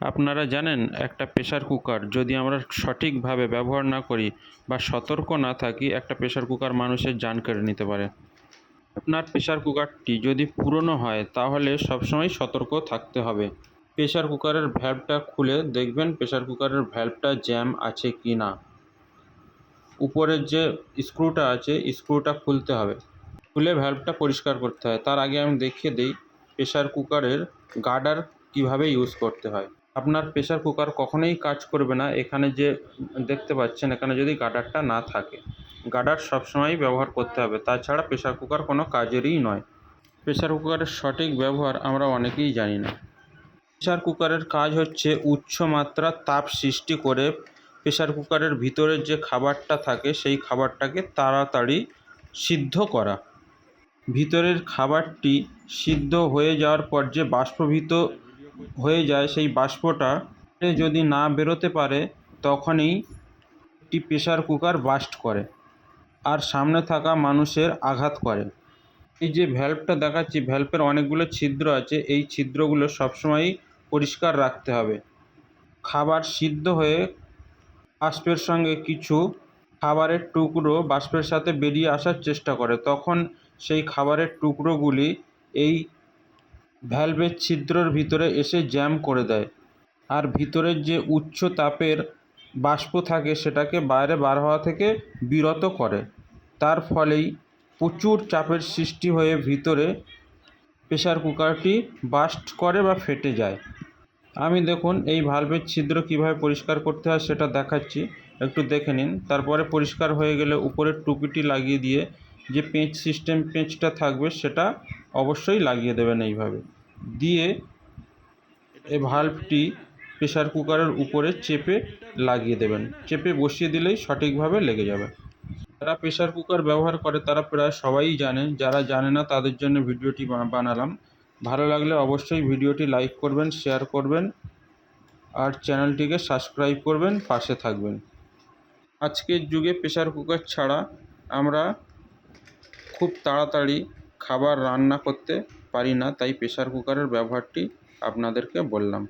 আপনারা জানেন, একটা প্রেশার কুকার যদি আমরা সঠিকভাবে ব্যবহার না করি বা সতর্ক না থাকি, একটা প্রেশার কুকার মানুষের জান কেড়ে নিতে পারে। আপনার প্রেশার কুকারটি যদি পুরনো হয়, তাহলে সবসময় সতর্ক থাকতে হবে। প্রেশার কুকারের ভ্যালভটা খুলে দেখবেন প্রেশার কুকারের ভ্যালভটা জ্যাম আছে কি না। উপরের যে স্ক্রুটা আছে স্ক্রুটা খুলতে হবে। খুলে ভ্যালভটা পরিষ্কার করতে হয়। তার আগে আমি দেখিয়ে দিই প্রেশার কুকারের গার্ডার কীভাবে ইউজ করতে হয়। আপনার প্রেশার কুকার কখনোই কাজ করবে না। এখানে যে দেখতে পাচ্ছেন, এখানে যদি গার্ডারটা না থাকে গার্ডার সবসময়ই ব্যবহার করতে হবে। তাছাড়া প্রেশার কুকার কোনো কাজেরই নয়। প্রেসার কুকারের সঠিক ব্যবহার আমরা অনেকেই জানি না। প্রেসার কুকারের কাজ হচ্ছে উচ্চ মাত্রার তাপ সৃষ্টি করে প্রেসার কুকারের ভিতরের যে খাবারটা থাকে, সেই খাবারটাকে তাড়াতাড়ি সিদ্ধ করা। ভিতরের খাবারটি সিদ্ধ হয়ে যাওয়ার পর যে বাষ্পীভূত হয়ে যায়, সেই বাষ্পটা যদি না বেরোতে পারে, তখনই একটি প্রেসার কুকার বাস্ট করে আর সামনে থাকা মানুষের আঘাত করে। এই যে ভ্যালভটা দেখাচ্ছি, ভ্যালভের অনেকগুলো ছিদ্র আছে, এই ছিদ্রগুলো সবসময়ই পরিষ্কার রাখতে হবে। খাবার সিদ্ধ হয়ে বাষ্পের সঙ্গে কিছু খাবারের টুকরো বাষ্পের সাথে বেরিয়ে আসার চেষ্টা করে, তখন সেই খাবারের টুকরোগুলি এই ভ্যালভের ছিদ্রর ভিতরে এসে জ্যাম করে দেয়। আর ভিতরের যে উচ্চ তাপের বাষ্প থাকে, সেটাকে বাইরে বার হওয়া থেকে বিরত করে। তার ফলেই প্রচুর চাপের সৃষ্টি হয়ে ভিতরে প্রেসার কুকারটি বাস্ট করে বা ফেটে যায়। আমি দেখুন এই ভালভের ছিদ্র কীভাবে পরিষ্কার করতে হয়, সেটা দেখাচ্ছি। একটু দেখে নিন। তারপরে পরিষ্কার হয়ে গেলে উপরের টুপিটি লাগিয়ে দিয়ে যে পেঁচ, সিস্টেম পেঁচটা থাকবে, সেটা অবশ্যই লাগিয়ে দেবেন এইভাবে। দিয়ে এই ভালভটি প্রেসার কুকারের উপরে চেপে লাগিয়ে দেবেন। চেপে বসিয়ে দিলেই সঠিকভাবে লেগে যাবে। যারা প্রেসার কুকার ব্যবহার করে তারা প্রায় সবাই জানে যারা জানে না তাদের জন্য ভিডিওটি বানালাম। ভালো লাগলে অবশ্যই ভিডিওটি লাইক করবেন শেয়ার করবেন আর চ্যানেলটিকে সাবস্ক্রাইব করবেন, পাশে থাকবেন। আজকের যুগে প্রেসার কুকার ছাড়া আমরা খুব তাড়াতাড়ি খাবার রান্না করতে পারি না তাই প্রেসার কুকারের ব্যবহারটি আপনাদেরকে বললাম।